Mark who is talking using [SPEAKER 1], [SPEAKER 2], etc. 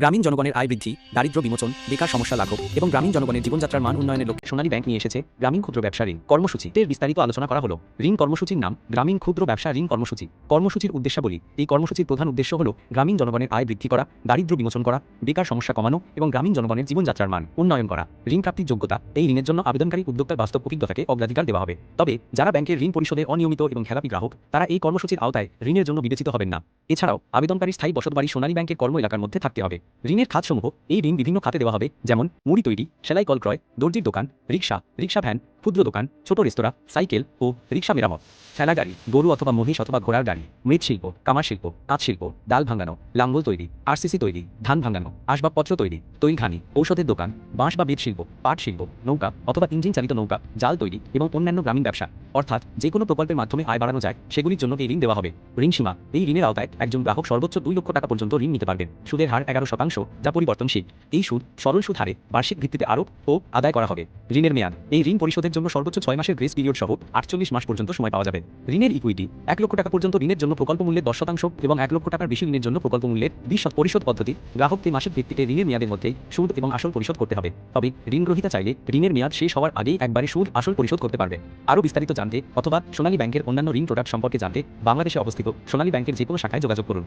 [SPEAKER 1] গ্রামীণ জনগণের আয় বৃদ্ধি, দারিদ্র্য বিমোচন, বেকার সমস্যা লাঘব এবং গ্রামীণ জনগণের জীবনযাত্রার মান উন্নয়নের লক্ষ্যে সোনালী ব্যাংক নিয়ে এসেছে গ্রামীণ ক্ষুদ্র ব্যবসা ঋণ কর্মসূচি। এর বিস্তারিত আলোচনা করা হলো ঋণ কর্মসূচির নাম গ্রামীণ ক্ষুদ্র ব্যবসা ঋণ কর্মসূচি। কর্মসূচির উদ্দেশ্যাবলী, এই কর্মসূচির প্রধান উদ্দেশ্য হল গ্রামীণ জনগণের আয় বৃদ্ধি করা, দারিদ্র্য বিমোচন করা, বেকার সমস্যা কমানো এবং গ্রামীণ জনগণের জীবনযাত্রার মান উন্নয়ন করা। ঋণ প্রাপ্তির যোগ্যতা, এই ঋণের জন্য আবেদনকারী উদ্যোক্তার বাস্তব অভিজ্ঞতাকে অগ্রাধিকার দেওয়া হবে। তবে যারা ব্যাংকের ঋণ পরিশোধে অনিয়মিত এবং খেলাপি গ্রাহক, তারা এই কর্মসূচির আওতায় ঋণের জন্য বিবেচিত হবেন না। এছাড়াও, আবেদনকারী স্থায়ী বসতবাড়ি সোনালী ব্যাংকের কর্ম এলাকার মধ্যে থাকতে হবে। ঋণের খাতসমূহ এই ঋণ বিভিন্ন খাতে দেওয়া হবে, যেমন মুড়ি তৈরি, সেলাই কল ক্রয়, দর্জির দোকান, রিক্সা রিক্সা ভ্যান ক্ষুদ্র দোকান, ছোট রেস্তোরাঁ, সাইকেল ও রিক্সা মেরামত, ঠেলা গাড়ি, গরু অথবা মহিষ অথবা ঘোড়ার গাড়ি, মৃৎশিল্প, কামার শিল্প তাঁত শিল্প ডাল ভাঙানো, লাঙ্গল তৈরি, আরসিসি তৈরি, ধান ভাঙানো, আসবাবপত্র তৈরি, তৈলখানি, ঔষধের দোকান, বাঁশ বা বেত শিল্প পাট শিল্প নৌকা অথবা ইঞ্জিন চালিত নৌকা, জাল তৈরি এবং অন্যান্য গ্রামীণ ব্যবসা। অর্থাৎ যে কোনো প্রকল্পের মাধ্যমে আয় বাড়ানো যায়, সেগুলির জন্য এই ঋণ দেওয়া হবে। ঋণ সীমা, এই ঋণের আওতায় একজন গ্রাহক সর্বোচ্চ দুই লক্ষ টাকা পর্যন্ত ঋণ নিতে পারবেন। সুদের হার এগারো শতাংশ, যা পরিবর্তনশীল। এই সুদ সরল সুদ হারে বার্ষিক ভিত্তিতে আরোপ ও আদায় করা হবে। ঋণের মেয়াদ, এই ঋণ পরিশোধের জন্য সর্বোচ্চ ছয় মাসের গ্রেস পিরিয়ড সহ আটচল্লিশ মাস পর্যন্ত সময় পাওয়া যাবে। ঋণের ইকুইটি এক লক্ষ টাকা পর্যন্ত ঋণের জন্য প্রকল্প মূল্যের দশ শতাংশ এবং এক লক্ষ টাকার বেশি ঋণের জন্য প্রকল্প মূল্যের বিশ পরিশোধ পদ্ধতি গ্রাহককে মাসিক ভিত্তিতে ঋণের মেয়াদের মধ্যেই সুদ এবং আসল পরিশোধ করতে হবে। তবে ঋণ গ্রহীতা চাইলে ঋণের মেয়াদ শেষ হওয়ার আগেই একবারে সুদ আসল পরিশোধ করতে পারবে। আরও বিস্তারিত জানতে অথবা সোনালী ব্যাংকের অন্যান্য ঋণ প্রোডাক্ট সম্পর্কে জানতে বাংলাদেশে অবস্থিত সোনালী ব্যাংকের যে কোনো শাখায় যোগাযোগ করুন।